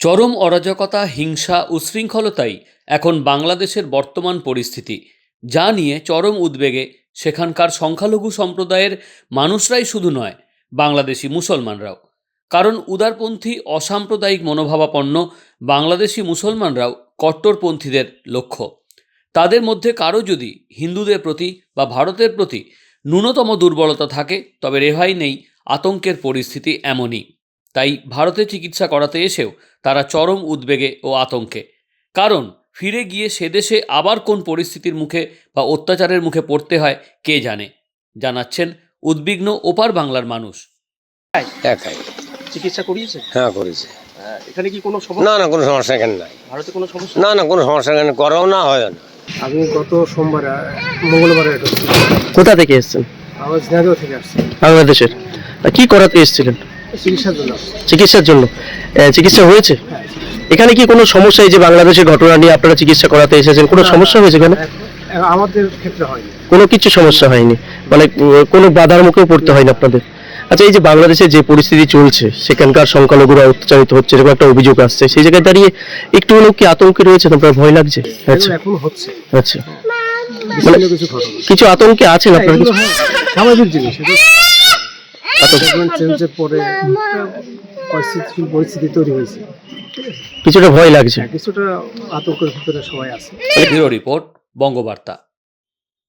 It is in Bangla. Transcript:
চরম অরাজকতা, হিংসা উশৃঙ্খলতাই এখন বাংলাদেশের বর্তমান পরিস্থিতি, যা নিয়ে চরম উদ্বেগে সেখানকার সংখ্যালঘু সম্প্রদায়ের মানুষরাই শুধু নয়, বাংলাদেশি মুসলমানরাও। কারণ উদারপন্থী, অসাম্প্রদায়িক মনোভাবাপন্ন বাংলাদেশি মুসলমানরাও কট্টরপন্থীদের লক্ষ্য। তাদের মধ্যে কারও যদি হিন্দুদের প্রতি বা ভারতের প্রতি ন্যূনতম দুর্বলতা থাকে, তবে রেহাই নেই আতঙ্কের পরিস্থিতি এমনই। তাই ভারতে চিকিৎসা করাতে এসেও তারা চরম উদ্বেগে ও আতঙ্কে। কারণ ফিরে গিয়ে সে দেশে আবার কোন পরিস্থিতির মুখে বা অত্যাচারের মুখে পড়তে হয় কে জানে? জানাচ্ছেন উদ্বিগ্ন ওপার বাংলার মানুষ। একাই। চিকিৎসা করিয়েছে? হ্যাঁ করেছে। এখানে কি কোনো সমস্যা? না না কোনো সমস্যা এখানে নাই। ভারতে কোনো সমস্যা? না না কোনো সমস্যা এখানে করাও না হয় না। আমি গত সোমবার মঙ্গলবারে কোথা থেকে এসেছেন? আমার ঝিনাইদহ থেকে আসছি। বাংলাদেশের। কি করাতে এসেছিলেন? চিকিৎসার জন্য। চিকিৎসা হয়েছে? এখানে কি কোনো সমস্যা এই যে বাংলাদেশের ঘটনা নিয়ে আপনারা চিকিৎসা করাতে এসেছেন? কোনো সমস্যা হয়েছে এখানে? আমাদের ক্ষেত্রে হয়নি। কোনো কিছু সমস্যা হয়নি? মানে কোনো বাধার মুখেও পড়তে হয়নি আপনাদের? আচ্ছা এই যে বাংলাদেশে যে পরিস্থিতি চলছে সেখানকার সংখ্যালঘুরা অত্যাচারিত হচ্ছে এরকম একটা অভিযোগ আসছে সেই জায়গায় দাঁড়িয়ে একটু হলেও কি আতঙ্কে রয়েছে? আপনার ভয় লাগছে? আচ্ছা। এখন হচ্ছে। আচ্ছা। কিছু আতঙ্কে আছেন আপনার? হয়, স্বাভাবিক জিনিস চেঞ্জের পরে একটা পরিস্থিতি পরিস্থিতি তৈরি হয়েছে। কিছুটা ভয় লাগছে। কিছুটা আতঙ্কের ভিতরে সবাই আছে। Bureau report Bangabarta.